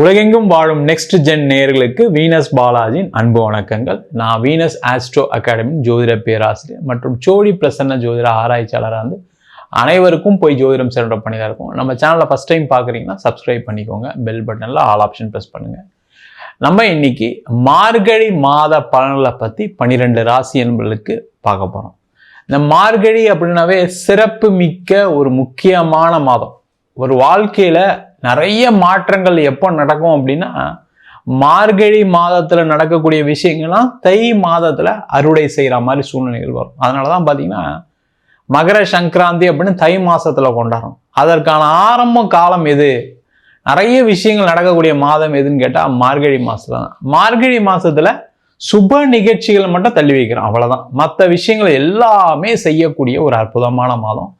உலகெங்கும் வாழும் next gen நேர்களுக்கு வீனஸ் பாலாஜியின் அன்பு வணக்கங்கள். நான் வீனஸ் ஆஸ்ட்ரோ அகாடமி ஜோதிட பேராசிரியர் மற்றும் சோழி பிரசன்ன ஜோதிட ஆராய்ச்சியாளராக வந்து அனைவருக்கும் போய் ஜோதிடம் சென்ற பண்ணி தான் இருக்கும். நம்ம சேனலில் ஃபஸ்ட் டைம் பார்க்குறீங்கன்னா சப்ஸ்கிரைப் பண்ணிக்கோங்க. பெல் பட்டனில் ஆல் ஆப்ஷன் ப்ரெஸ் பண்ணுங்கள் நம்ம இன்னைக்கு மார்கழி மாத பலன்களை பற்றி பன்னிரெண்டு ராசி என்பர்களுக்கு பார்க்க போகிறோம் இந்த மார்கழி அப்படின்னாவே சிறப்பு மிக்க ஒரு முக்கியமான மாதம். ஒரு வாழ்க்கையில் நிறைய மாற்றங்கள் எப்போ நடக்கும் அப்படின்னா மார்கழி மாதத்தில் நடக்கக்கூடிய விஷயங்கள்லாம் தை மாதத்தில் அறுவடை செய்கிற மாதிரி சூழ்நிலைகள் வரும். அதனாலதான் பார்த்தீங்கன்னா மகர சங்கராந்தி அப்படின்னு தை மாதத்தில் கொண்டாடுறோம். அதற்கான ஆரம்ப காலம் எது? நிறைய விஷயங்கள் நடக்கக்கூடிய மாதம் எதுன்னு கேட்டால் மார்கழி மாதத்தில் தான். மார்கழி மாதத்தில் சுப நிகழ்ச்சிகளை மட்டும் தள்ளி வைக்கிறோம் அவ்வளோதான் மற்ற விஷயங்கள் எல்லாமே செய்யக்கூடிய ஒரு அற்புதமான மாதம்.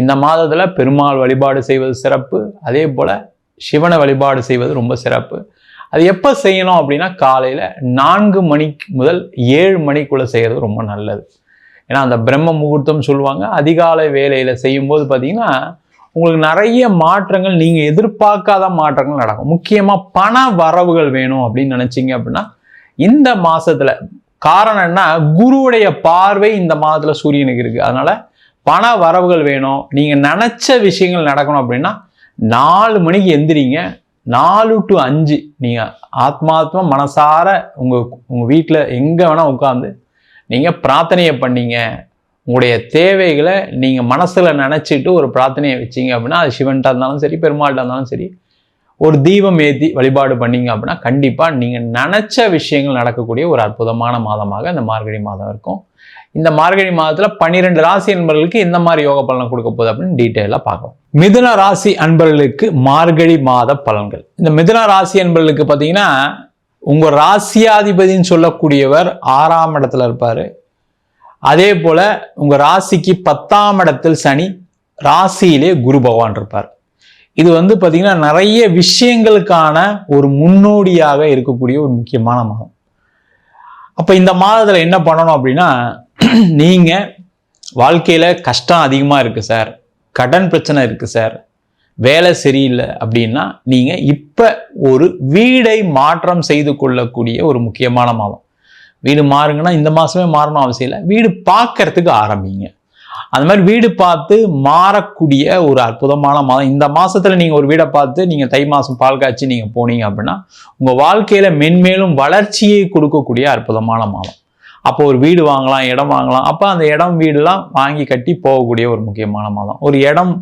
இந்த மாதத்தில் பெருமாள் வழிபாடு செய்வது சிறப்பு. அதே போல் சிவனை வழிபாடு செய்வது ரொம்ப சிறப்பு. அது எப்போ செய்யணும் அப்படின்னா காலையில் நான்கு மணிக்கு முதல் ஏழு மணிக்குள்ளே செய்கிறது ரொம்ப நல்லது. ஏன்னா அந்த பிரம்ம முகூர்த்தம் சொல்லுவாங்க. அதிகாலை வேலையில் செய்யும்போது பார்த்தீங்கன்னா உங்களுக்கு நிறைய மாற்றங்கள் நீங்கள் எதிர்பார்க்காத மாற்றங்கள் நடக்கும். முக்கியமாக பண வரவுகள் வேணும் அப்படின்னு நினச்சிங்க அப்படின்னா இந்த மாதத்தில் காரணம் என்ன? குருவுடைய பார்வை இந்த மாதத்தில் சூரியனுக்கு இருக்குது அதனால் பண வரவுகள் வேணும். நீங்கள் நினச்ச விஷயங்கள் நடக்கணும் அப்படின்னா நாலு மணிக்கு எந்திரிங்க. நாலு டு அஞ்சு. நீங்கள் ஆத்மாத்மா மனசார உங்கள் உங்கள் வீட்டில் எங்கே வேணால் உட்காந்து நீங்கள் பிரார்த்தனையை பண்ணீங்க. உங்களுடைய தேவைகளை நீங்கள் மனசில் நினச்சிட்டு ஒரு பிரார்த்தனையை வச்சீங்க அப்படின்னா அது சிவன்ட்டா இருந்தாலும் சரி பெருமாள்கிட்ட இருந்தாலும் சரி ஒரு தீபம் ஏற்றி வழிபாடு பண்ணீங்க அப்படின்னா கண்டிப்பாக நீங்கள் நினச்ச விஷயங்கள் நடக்கக்கூடிய ஒரு அற்புதமான மாதமாக இந்த மார்கழி மாதம் இருக்கும். இந்த மார்கழி மாதத்தில் பன்னிரெண்டு ராசி அன்பர்களுக்கு எந்த மாதிரி யோக பலனை கொடுக்க போகுது அப்படின்னு டீட்டெயிலாக பார்க்கலாம். மிதுன ராசி அன்பர்களுக்கு மார்கழி மாத பலன்கள். இந்த மிதுன ராசி அன்பர்களுக்கு பார்த்தீங்கன்னா உங்கள் ராசியாதிபதினு சொல்லக்கூடியவர் ஆறாம் இடத்துல இருப்பார். அதே போல் உங்கள் ராசிக்கு பத்தாம் இடத்தில் சனி ராசியிலே குரு பகவான் இருப்பார். இது வந்து பார்த்திங்கன்னா நிறைய விஷயங்களுக்கான ஒரு முன்னோடியாக இருக்கக்கூடிய ஒரு முக்கியமான மாதம். அப்போ இந்த மாதத்தில் என்ன பண்ணணும் அப்படின்னா நீங்கள் வாழ்க்கையில் கஷ்டம் அதிகமாக இருக்குது சார் கடன் பிரச்சனை இருக்குது சார் வேலை சரியில்லை அப்படின்னா நீங்கள் இப்போ ஒரு வீடை மாற்றம் செய்து கொள்ளக்கூடிய ஒரு முக்கியமான மாதம். வீடு மாறுங்கன்னா இந்த மாதமே மாறணும் அவசியம் இல்லை. வீடு பார்க்கறதுக்கு ஆரம்பிங்க. அந்த மாதிரி வீடு பார்த்து மாறக்கூடிய ஒரு அற்புதமான மாதம். இந்த மாதத்தில் நீங்கள் ஒரு வீடை பார்த்து நீங்கள் தை மாதம் பால் காய்ச்சி நீங்கள் போனீங்க அப்படின்னா உங்கள் வாழ்க்கையில் மென்மேலும் வளர்ச்சியை கொடுக்கக்கூடிய அற்புதமான மாதம். அப்போ ஒரு வீடு வாங்கலாம் இடம் வாங்கலாம். அப்போ அந்த இடம் வீடுலாம் வாங்கி கட்டி போகக்கூடிய ஒரு முக்கியமான மாதம். ஒரு இடம்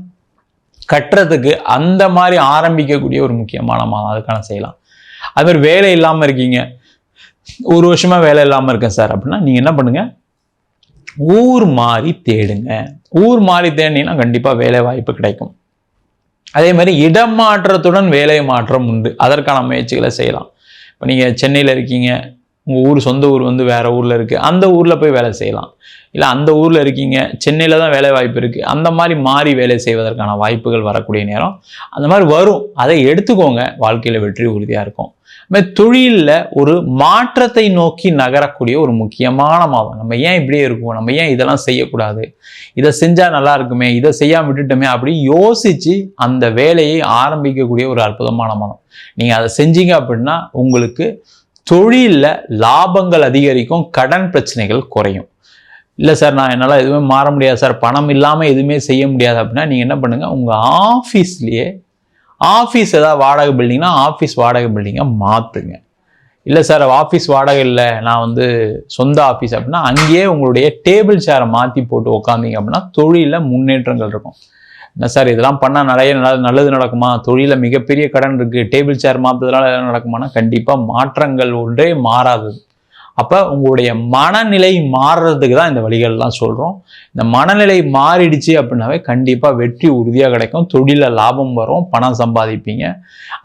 கட்டுறதுக்கு அந்த மாதிரி ஆரம்பிக்கக்கூடிய ஒரு முக்கியமான மாதம். அதுக்கான செய்யலாம். அது மாதிரி வேலை இல்லாமல் இருக்கீங்க. ஒரு வருஷமாக வேலை இல்லாமல் இருக்கேன் சார் அப்படின்னா நீங்கள் என்ன பண்ணுங்கள் ஊர் மாறி தேடுங்க. ஊர் மாறி தேடினீங்கன்னா கண்டிப்பாக வேலை வாய்ப்பு கிடைக்கும். அதே மாதிரி இடம் மாற்றத்துடன் வேலை மாற்றம் உண்டு. அதற்கான முயற்சிகளை செய்யலாம். இப்போ நீங்கள் சென்னையில் இருக்கீங்க. உங்கள் ஊர் சொந்த ஊர் வந்து வேறு ஊரில் இருக்குது அந்த ஊரில் போய் வேலை செய்யலாம். இல்லை அந்த ஊரில் இருக்கீங்க சென்னையில் தான் வேலை வாய்ப்பு இருக்குது அந்த மாதிரி மாறி வேலை செய்வதற்கான வாய்ப்புகள் வரக்கூடிய நேரம் அந்த மாதிரி வரும். அதை எடுத்துக்கோங்க. வாழ்க்கையில் வெற்றி உறுதியாக இருக்கும். மாதிரி தொழிலில் ஒரு மாற்றத்தை நோக்கி நகரக்கூடிய ஒரு முக்கியமான மாதம். நம்ம ஏன் இப்படியே இருக்கோம்? நம்ம ஏன் இதெல்லாம் செய்யக்கூடாது? இதை செஞ்சால் நல்லா இருக்குமே? இதை செய்யாமல் விட்டுட்டோமே? அப்படி யோசித்து அந்த வேலையை ஆரம்பிக்கக்கூடிய ஒரு அற்புதமான மாதம். நீங்கள் அதை செஞ்சீங்க அப்படின்னா உங்களுக்கு தொழிலில் லாபங்கள் அதிகரிக்கும் கடன் பிரச்சனைகள் குறையும். இல்லை சார் நான் என்னால் எதுவுமே மாற முடியாது சார். பணம் இல்லாமல் எதுவுமே செய்ய முடியாது அப்படின்னா நீங்கள் என்ன பண்ணுங்கள் உங்கள் ஆஃபீஸ்லேயே ஆஃபீஸ் ஏதாவது வாடகை பில்டிங்னா ஆஃபீஸ் வாடகை பில்டிங்கை மாற்றுங்க இல்லை சார் ஆஃபீஸ் வாடகை இல்லை. நான் வந்து சொந்த ஆஃபீஸ் அப்படின்னா அங்கேயே உங்களுடைய டேபிள் சேரை மாற்றி போட்டு உக்காந்தீங்க அப்படின்னா தொழிலில் முன்னேற்றங்கள் இருக்கும். என்ன சார் இதெல்லாம் பண்ணால் நிறைய நல்ல நல்லது நடக்குமா? தொழிலில் மிகப்பெரிய கடன் இருக்குது டேபிள் சேர் மாற்றுறதுனால எதாவது நடக்குமானா கண்டிப்பாக மாற்றங்கள் ஒன்றே மாறாது. அப்போ உங்களுடைய மனநிலை மாறுறதுக்கு தான் இந்த வழிகள்லாம் சொல்கிறோம் இந்த மனநிலை மாறிடுச்சு அப்படின்னாவே கண்டிப்பாக வெற்றி உறுதியாக கிடைக்கும். தொழிலில் லாபம் வரும் பணம் சம்பாதிப்பீங்க.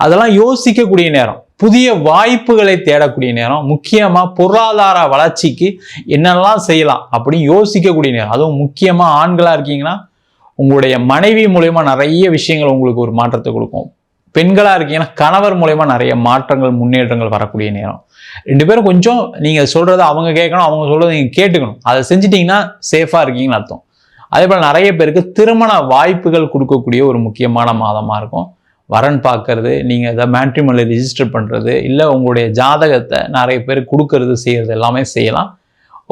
அதெல்லாம் யோசிக்கக்கூடிய நேரம். புதிய வாய்ப்புகளை தேடக்கூடிய நேரம். முக்கியமாக பொருளாதார வளர்ச்சிக்கு என்னெல்லாம் செய்யலாம் அப்படின்னு யோசிக்கக்கூடிய நேரம். அதுவும் முக்கியமாக ஆண்களாக இருக்கீங்கன்னா உங்களுடைய மனைவி மூலயமா நிறைய விஷயங்கள் உங்களுக்கு ஒரு மாற்றத்தை கொடுக்கும். பெண்களாக இருக்கீங்கன்னா கணவர் மூலயமா நிறைய மாற்றங்கள் முன்னேற்றங்கள் வரக்கூடிய நேரம். ரெண்டு பேரும் கொஞ்சம் நீங்கள் சொல்கிறத அவங்க கேட்கணும் அவங்க சொல்கிறத நீங்கள் கேட்டுக்கணும். அதை செஞ்சிட்டிங்கன்னா சேஃபாக இருக்கீங்கன்னு அர்த்தம். அதே போல் நிறைய பேருக்கு திருமண வாய்ப்புகள் கொடுக்கக்கூடிய ஒரு முக்கியமான மாதமாக இருக்கும். வரன் பார்க்கறது நீங்கள் எதாவது மேட்ரிமோனியில் ரிஜிஸ்டர் பண்ணுறது இல்லை உங்களுடைய ஜாதகத்தை நிறைய பேர் கொடுக்கறது செய்கிறது எல்லாமே செய்யலாம்.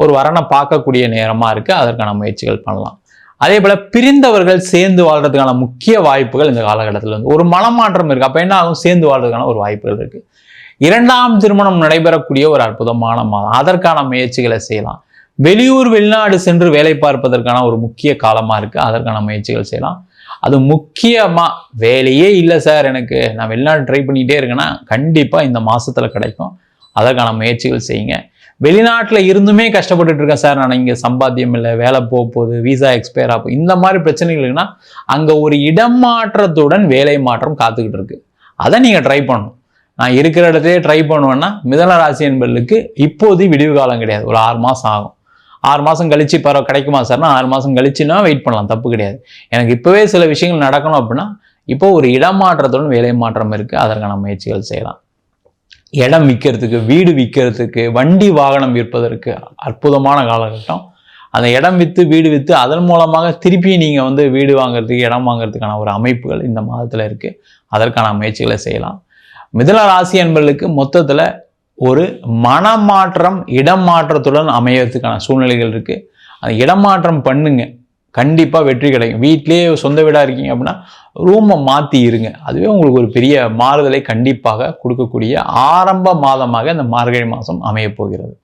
ஒரு வரனை பார்க்கக்கூடிய நேரமாக இருக்குது அதற்கான முயற்சிகள் பண்ணலாம். அதே போல் பிரிந்தவர்கள் சேர்ந்து வாழ்றதுக்கான முக்கிய வாய்ப்புகள் இந்த காலகட்டத்தில் வந்து ஒரு மனமாற்றம் இருக்குது அப்போ என்ன ஆகும்? சேர்ந்து வாழ்றதுக்கான ஒரு வாய்ப்புகள் இருக்குது இரண்டாம் திருமணம் நடைபெறக்கூடிய ஒரு அற்புதமான மாதம். அதற்கான முயற்சிகளை செய்யலாம். வெளியூர் வெளிநாடு சென்று வேலை பார்ப்பதற்கான ஒரு முக்கிய காலமாக இருக்குது அதற்கான முயற்சிகள் செய்யலாம். அது முக்கியமாக வேலையே இல்லை சார் எனக்கு. நான் வெளிநாடு ட்ரை பண்ணிகிட்டே இருக்கேன்னா கண்டிப்பாக இந்த மாதத்தில் கிடைக்கும். அதற்கான முயற்சிகள் செய்யுங்க. வெளிநாட்டில் இருந்துமே கஷ்டப்பட்டுட்டு இருக்கேன் சார். நான் இங்கே சம்பாத்தியம் இல்லை வேலை போக போகுது விசா எக்ஸ்பயர் ஆகும் இந்த மாதிரி பிரச்சனைகள் இருக்குன்னா அங்கே ஒரு இடம் மாற்றத்துடன் வேலை மாற்றம் காத்துக்கிட்டு இருக்கு. அதை நீங்கள் ட்ரை பண்ணணும். நான் இருக்கிற இடத்தையே ட்ரை பண்ணுவேன்னா மிதன ராசி என்பர்களுக்கு இப்போது விடிவு காலம் கிடையாது. ஒரு ஆறு மாதம் ஆகும். ஆறு மாதம் கழிச்சு பரவ கிடைக்குமா சார்னா ஆறு மாதம் கழிச்சுன்னா வெயிட் பண்ணலாம். தப்பு கிடையாது. எனக்கு இப்போவே சில விஷயங்கள் நடக்கணும் அப்படின்னா இப்போ ஒரு இடமாற்றத்துடன் வேலை மாற்றம் இருக்குது அதற்கான முயற்சிகள் செய்யலாம். இடம் விற்கிறதுக்கு வீடு விற்கிறதுக்கு வண்டி வாகனம் விற்பதற்கு அற்புதமான காலகட்டம். அந்த இடம் விற்று வீடு விற்று அதன் மூலமாக திருப்பி நீங்கள் வந்து வீடு வாங்குறதுக்கு இடம் வாங்குறதுக்கான ஒரு அமைப்புகள் இந்த மாதத்தில் இருக்குது அதற்கான முயற்சிகளை செய்யலாம். மிதன ராசி என்பர்களுக்கு மொத்தத்தில் ஒரு மனமாற்றம் இடம் மாற்றத்துடன் அமையறதுக்கான சூழ்நிலைகள் இருக்குது அந்த இடம் மாற்றம் பண்ணுங்கள் கண்டிப்பாக வெற்றி கிடைக்கும். வீட்டிலேயே சொந்த வீடாக இருக்கீங்க அப்படின்னா ரூமை மாற்றி இருங்க. அதுவே உங்களுக்கு ஒரு பெரிய மாறுதலை கண்டிப்பாக கொடுக்கக்கூடிய ஆரம்ப மாதமாக இந்த மார்கழி மாதம் அமையப் போகிறது.